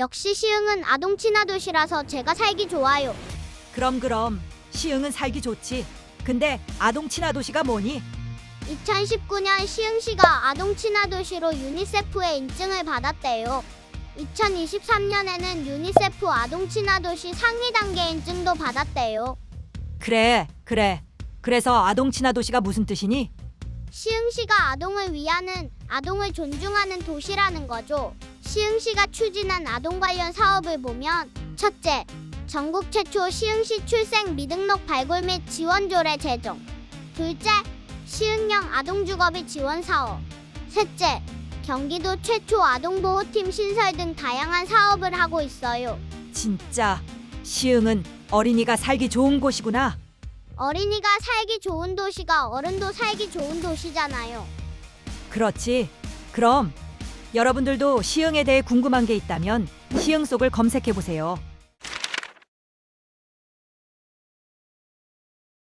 역시 시흥은 아동 친화 도시라서 제가 살기 좋아요. 그럼 그럼 시흥은 살기 좋지. 근데 아동 친화 도시가 뭐니? 2019년 시흥시가 아동 친화 도시로 유니세프의 인증을 받았대요. 2023년에는 유니세프 아동 친화 도시 상위 단계 인증도 받았대요. 그래, 그래. 그래서 아동 친화 도시가 무슨 뜻이니? 시흥시가 아동을 위하는 아동을 존중하는 도시라는 거죠. 시흥시가 추진한 아동 관련 사업을 보면 첫째, 전국 최초 시흥시 출생 미등록 발굴 및 지원 조례 제정. 둘째, 시흥형 아동주거비 지원 사업. 셋째, 경기도 최초 아동보호팀 신설 등 다양한 사업을 하고 있어요. 진짜 시흥은 어린이가 살기 좋은 곳이구나. 어린이가 살기 좋은 도시가 어른도 살기 좋은 도시잖아요. 그렇지. 그럼 여러분들도 시흥에 대해 궁금한 게 있다면 시흥 속을 검색해 보세요.